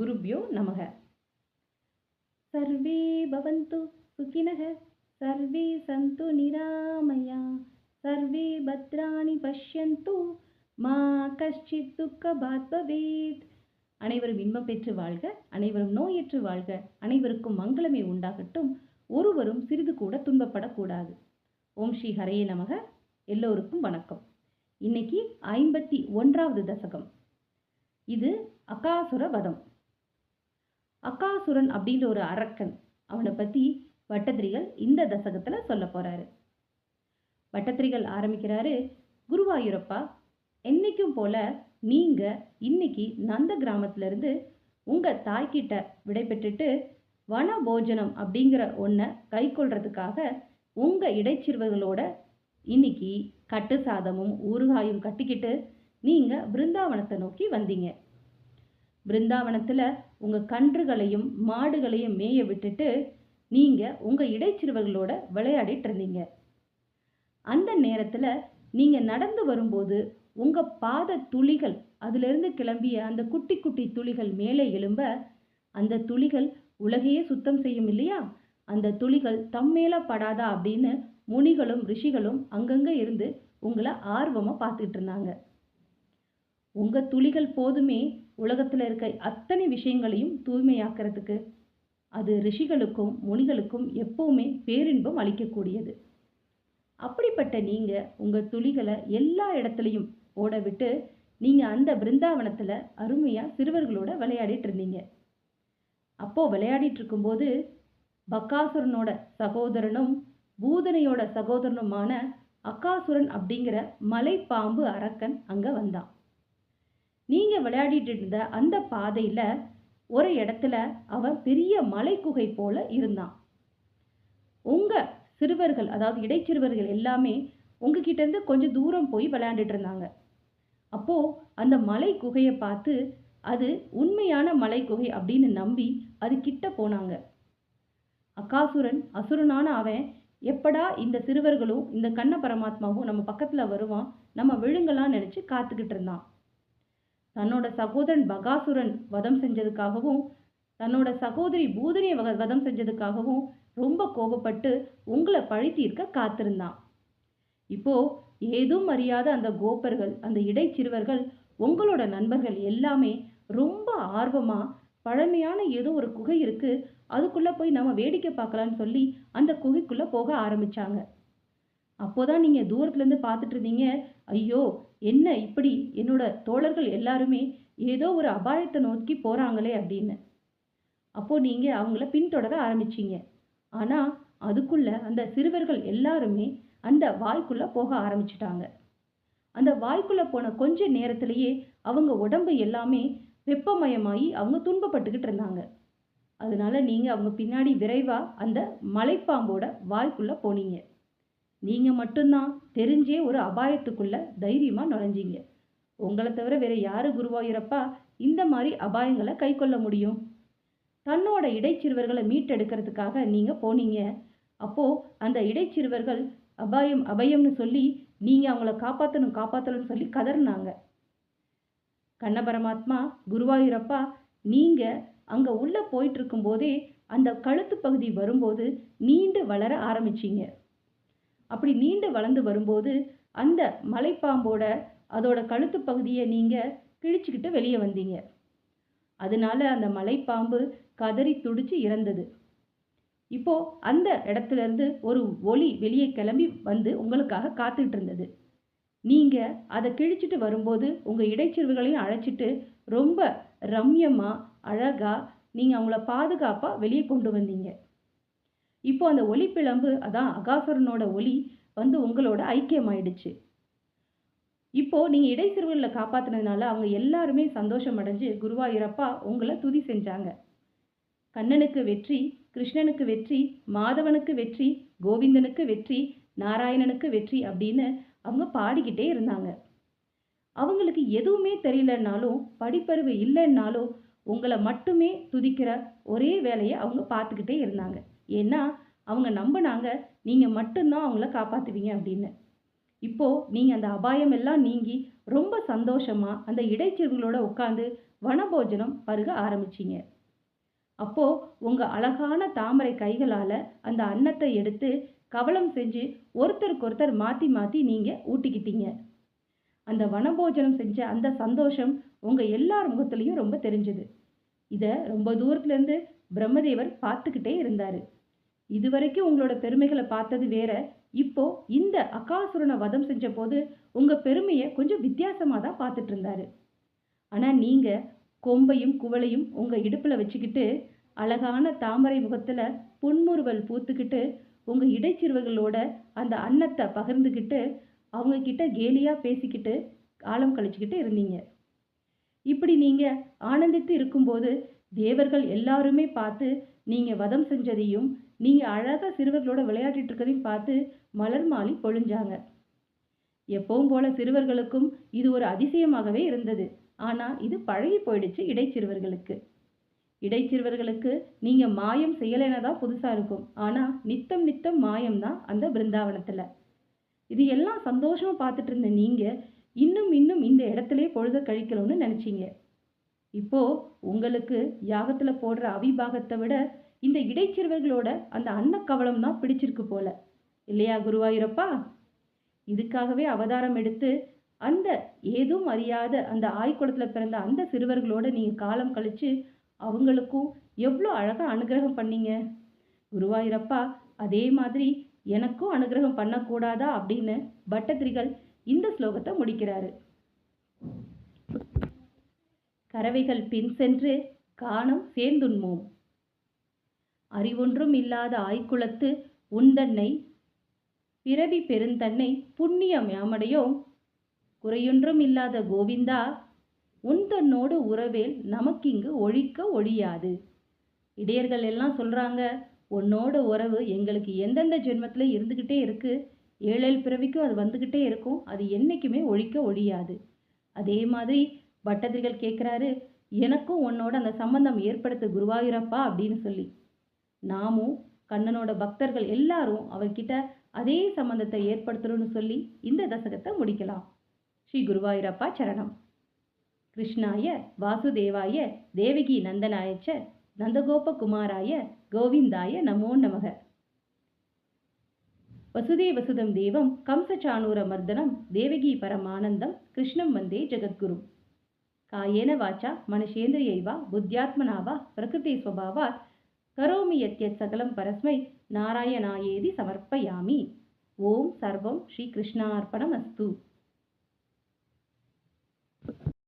குருப்யோ நமக. சர்வே பவந்து சுகினக சர்வே சந்து நிராமயா சர்வே பத்ராணி பஷ்யந்து மா கஷ்டித் துக்கபாத் பவேத் அனைவரும் இன்பம் பெற்று வாழ்க அனைவரும் நோயற்று வாழ்க அனைவருக்கும் மங்களமே உண்டாகட்டும். ஒருவரும் சிறிது கூட துன்பப்படக்கூடாது. ஓம் ஸ்ரீ ஹரையே நமக. எல்லோருக்கும் வணக்கம். இன்னைக்கு ஐம்பத்தி ஒன்றாவது தசகம். இது அகாசுர வதம். அக்காசுரன் அப்படின்ற ஒரு அரக்கன். அவனை பற்றி வட்டத்திரிகள் இந்த தசகத்தில் சொல்ல போறாரு. வட்டத்திரிகள் ஆரம்பிக்கிறாரு குருவாயூரப்பா என்னைக்கும் போல நீங்க இன்னைக்கு நந்த கிராமத்துல இருந்து உங்க தாய்கிட்ட விடை பெற்றுட்டு வன போஜனம் அப்படிங்கிற ஒன்றை கை கொள்றதுக்காக உங்க இடைச்சிறுவர்களோட இன்னைக்கு கட்டு சாதமும் ஊறுகாயும் கட்டிக்கிட்டு நீங்க பிருந்தாவனத்தை நோக்கி வந்தீங்க. பிருந்தாவனத்தில் உங்கள் கன்றுகளையும் மாடுகளையும் மேய விட்டுட்டு நீங்கள் உங்கள் இடைச்சிறுவர்களோட விளையாடிட்டு இருந்தீங்க. அந்த நேரத்தில் நீங்கள் நடந்து வரும்போது உங்கள் பாத துளிகள் அதிலிருந்து கிளம்பிய அந்த குட்டி குட்டி துளிகள் மேலே எழும்ப அந்த துளிகள் உலகையே சுத்தம் செய்யும் இல்லையா? அந்த துளிகள் தம்மேல படாதா அப்படின்னு முனிகளும் ரிஷிகளும் அங்கங்கே இருந்து உங்களை ஆர்வமாக பார்த்துக்கிட்டு இருந்தாங்க. உங்கள் துளிகள் போதுமே உலகத்தில் இருக்க அத்தனை விஷயங்களையும் தூய்மையாக்கிறதுக்கு அது ரிஷிகளுக்கும் முனிகளுக்கும் எப்பவுமே பேரின்பம் அளிக்கக்கூடியது. அப்படிப்பட்ட நீங்கள் உங்கள் துளிகளை எல்லா இடத்துலையும் ஓட விட்டு அந்த பிருந்தாவனத்தில் அருமையாக சிறுவர்களோட விளையாடிட்டு இருந்தீங்க. அப்போது விளையாடிட்டு இருக்கும்போது பக்காசுரனோட சகோதரனும் பூதனையோட சகோதரனுமான அக்காசுரன் அப்படிங்கிற மலைப்பாம்பு அரக்கன் அங்கே வந்தான். நீங்க விளையாடிட்டு இருந்த அந்த பாதையில ஒரு இடத்துல அவன் பெரிய மலை குகை போல இருந்தான் உங்க சிறுவர்கள் அதாவது இடைச்சிறுவர்கள் எல்லாமே உங்ககிட்ட இருந்து கொஞ்சம் தூரம் போய் விளையாண்டுட்டு இருந்தாங்க. அப்போ அந்த மலை குகையை பார்த்து அது உண்மையான மலை குகை அப்படின்னு நம்பி அது கிட்ட போனாங்க. அக்காசுரன் அசுரனான அவன் எப்படா இந்த சிறுவர்களும் இந்த கண்ண பரமாத்மாவும் நம்ம பக்கத்துல வருவான் நம்ம விழுங்கலாம் நினைச்சு காத்துக்கிட்டு இருந்தான். தன்னோட சகோதரன் பகாசுரன் வதம் செஞ்சதுக்காகவும் தன்னோட சகோதரி பூதனியை வக வதம் செஞ்சதுக்காகவும் ரொம்ப கோபப்பட்டு உங்களை பழி தீர்க்க காத்திருந்தான். இப்போ ஏதும் அறியாத அந்த கோப்பர்கள் அந்த இடைச்சிறுவர்கள் உங்களோட நண்பர்கள் எல்லாமே ரொம்ப ஆர்வமா பழமையான ஏதோ ஒரு குகை இருக்கு அதுக்குள்ள போய் நம்ம வேடிக்கை பார்க்கலான்னு சொல்லி அந்த குகைக்குள்ள போக ஆரம்பிச்சாங்க. அப்போதான் நீங்க தூரத்துல இருந்து பார்த்துட்டு இருந்தீங்க ஐயோ என்ன இப்படி என்னோட தோழர்கள் எல்லாருமே ஏதோ ஒரு அபாயத்தை நோக்கி போறாங்களே அப்படின்னு. அப்போ நீங்க அவங்கள பின்தொடர ஆரம்பிச்சீங்க. ஆனா அதுக்குள்ள அந்த சிறுவர்கள் எல்லாருமே அந்த வாய்க்குள்ள போக ஆரம்பிச்சிட்டாங்க. அந்த வாய்க்குள்ள போன கொஞ்ச நேரத்திலேயே அவங்க உடம்பு எல்லாமே வெப்பமயமாகி அவங்க துன்பப்பட்டுக்கிட்டு இருந்தாங்க. அதனால நீங்க அவங்க பின்னாடி விரைவா அந்த மலைப்பாம்போட வாய்க்குள்ள போனீங்க. நீங்கள் மட்டும்தான் தெரிஞ்சே ஒரு அபாயத்துக்குள்ள தைரியமாக நுழைஞ்சிங்க. உங்களை தவிர வேற யாரு குருவாயூரப்பா இந்த மாதிரி அபாயங்களை கை கொள்ள முடியும்? தன்னோட இடைச்சிறுவர்களை மீட்டெடுக்கிறதுக்காக நீங்கள் போனீங்க. அப்போது அந்த இடைச்சிறுவர்கள் அபாயம் அபயம்னு சொல்லி நீங்கள் அவங்கள காப்பாற்றணும் காப்பாற்றணும்னு சொல்லி கதறினாங்க. கண்ண பரமாத்மா குருவாயூரப்பா நீங்கள் அங்கே உள்ள போயிட்டு இருக்கும்போதே அந்த கழுத்து பகுதி வரும்போது நீண்டு வளர ஆரம்பிச்சிங்க. அப்படி நீண்டு வளர்ந்து வரும்போது அந்த மலைப்பாம்போட அதோட கழுத்து பகுதியை நீங்கள் கிழிச்சுக்கிட்டு வெளியே வந்தீங்க. அதனால அந்த மலைப்பாம்பு கதறி துடிச்சு இறந்தது. இப்போ அந்த இடத்துல இருந்து ஒரு ஒளி வெளியே கிளம்பி வந்து உங்களுக்காக காத்துக்கிட்டு இருந்தது. நீங்கள் அதை கிழிச்சிட்டு வரும்போது உங்கள் இடைச்சிறுவுகளையும் அழைச்சிட்டு ரொம்ப ரம்யமாக அழகாக நீங்கள் அவங்கள பாதுகாப்பாக வெளியே கொண்டு வந்தீங்க. இப்போ அந்த ஒளி அதான் அகாசுரனோட ஒளி வந்து உங்களோட ஐக்கியமாயிடுச்சு. இப்போ நீங்க இடைச்சிறுவர்களை காப்பாத்தினதுனால அவங்க எல்லாருமே சந்தோஷம் அடைஞ்சு குருவாயூரப்பா உங்களை துதி செஞ்சாங்க. கண்ணனுக்கு வெற்றி கிருஷ்ணனுக்கு வெற்றி மாதவனுக்கு வெற்றி கோவிந்தனுக்கு வெற்றி நாராயணனுக்கு வெற்றி அப்படின்னு அவங்க பாடிக்கிட்டே இருந்தாங்க. அவங்களுக்கு எதுவுமே தெரியலன்னாலும் படிப்பறிவு இல்லைன்னாலும் உங்களை மட்டுமே துதிக்கிற ஒரே வேலையை அவங்க பார்த்துக்கிட்டே இருந்தாங்க. ஏன்னா அவங்க நம்பினாங்க நீங்கள் மட்டும்தான் அவங்கள காப்பாற்றுவீங்க அப்படின்னு. இப்போ நீங்கள் அந்த அபாயம் எல்லாம் நீங்கி ரொம்ப சந்தோஷமாக அந்த இடைச்செருவுகளோட உட்காந்து வனபோஜனம் பருக ஆரம்பிச்சீங்க. அப்போது உங்கள் அழகான தாமரை கைகளால் அந்த அன்னத்தை எடுத்து கவலம் செஞ்சு ஒருத்தருக்கு ஒருத்தர் மாற்றி நீங்கள் நீங்க ஊட்டிக்கிட்டீங்க. அந்த வனபோஜனம் செஞ்ச அந்த சந்தோஷம் உங்கள் எல்லார் முகத்துலேயும் ரொம்ப தெரிஞ்சுது. இதை ரொம்ப தூரத்துலேருந்து பிரம்மதேவர் பார்த்துக்கிட்டே இருந்தார். இதுவரைக்கும் உங்களோட பெருமைகளை பார்த்தது வேற. இப்போ இந்த அகாசுரனை வதம் செஞ்ச போது உங்க பெருமையை கொஞ்சம் வித்தியாசமா தான் பார்த்துட்டு இருந்தாரு. ஆனா நீங்க கொம்பையும் குவளையும் உங்க இடுப்புல வச்சுக்கிட்டு அழகான தாமரை முகத்துல புன்முறுவல் பூத்துக்கிட்டு உங்க இடைச்சிறுவர்களோட அந்த அன்னத்தை பகிர்ந்துக்கிட்டு அவங்க கிட்ட கேலியா பேசிக்கிட்டு காலம் கழிச்சுக்கிட்டு இருந்தீங்க. இப்படி நீங்க ஆனந்தித்து இருக்கும்போது தேவர்கள் எல்லாருமே பார்த்து நீங்கள் வதம் செஞ்சதையும் நீங்கள் அழகாக சிறுவர்களோட விளையாடிட்டு இருக்கதையும் பார்த்து மலர் மாலி பொழிஞ்சாங்க. எப்பவும் போல சிறுவர்களுக்கும் இது ஒரு அதிசயமாகவே இருந்தது. ஆனால் இது பழகி போயிடுச்சு இடைச்சிறுவர்களுக்கு. இடைச்சிறுவர்களுக்கு நீங்கள் மாயம் செய்யலைன்னா தான் புதுசாக இருக்கும். ஆனால் நித்தம் நித்தம் மாயம் தான் அந்த பிருந்தாவனத்தில். இது எல்லாம் சந்தோஷமாக பார்த்துட்டு இருந்த நீங்கள் இன்னும் இன்னும் இந்த இடத்திலே பொழுத கழிக்கணும்னு நினச்சிங்க. இப்போ உங்களுக்கு யாகத்துல போடுற அவிபாகத்தை விட இந்த இடைச்சிறுவர்களோட அந்த அன்னக்கவலம் தான் பிடிச்சிருக்கு போல. இல்லையா குருவாயூரப்பா? இதுக்காகவே அவதாரம் எடுத்து அந்த ஏதும் அறியாத அந்த ஆய்குளத்துல பிறந்த அந்த சிறுவர்களோட நீங்க காலம் கழிச்சு அவங்களுக்கும் எவ்வளோ அழகா அனுகிரகம் பண்ணீங்க? குருவாயூரப்பா அதே மாதிரி எனக்கும் அனுகிரகம் பண்ணக்கூடாதா அப்படின்னு பட்டத்திரிகள் இந்த ஸ்லோகத்தை முடிக்கிறாரு. பறவைகள் பின் சென்று காணும் சேர்ந்துண்மோம். அறிவொன்றும் இல்லாத ஆய்குலத்து உந்தன்னை பிறவி பெருந்தன்னை புண்ணியம் யாமடையோம் குறையொன்றும் இல்லாத கோவிந்தா உந்தன்னோடு உறவேல் நமக்கிங்கு ஒழிக்க ஒழியாது. இடையர்கள் எல்லாம் சொல்றாங்க உன்னோட உறவு எங்களுக்கு எந்தெந்த ஜென்மத்தில் இருந்துக்கிட்டே இருக்கு? ஏழேழு பிறவிக்கும் அது வந்துக்கிட்டே இருக்கும். அது என்றைக்குமே ஒழிக்க ஒழியாது. அதே மாதிரி பட்டதிரிகள் கேட்குறாரு எனக்கும் உன்னோட அந்த சம்பந்தம் ஏற்படுத்த குருவாயூரப்பா அப்படின்னு சொல்லி. நாமும் கண்ணனோட பக்தர்கள் எல்லாரும் அவர்கிட்ட அதே சம்பந்தத்தை ஏற்படுத்தணும்னு சொல்லி இந்த தசகத்தை முடிக்கலாம். ஸ்ரீ குருவாயூரப்பா சரணம். கிருஷ்ணாய வாசுதேவாய தேவகி நந்தனாயச்ச நந்தகோபகுமாராய கோவிந்தாய நமோ நமக. வசுதேவசுதம் தேவம் கம்சச்சானூர மர்தனம் தேவகி பரமானந்தம் கிருஷ்ணம் வந்தே ஜெகத்குரு. காயேன வாச்சா மனுஷேந்திரியைவா புத்தியாத்மனா வா பிரகிருதி ஸ்வபாவாத் கரோமி யத்யத் சகலம் பரஸ்மை நாராயணாயேதி சமர்ப்பயாமி ஓம் சர்வம் ஸ்ரீ கிருஷ்ணார்ப்பணம் அஸ்து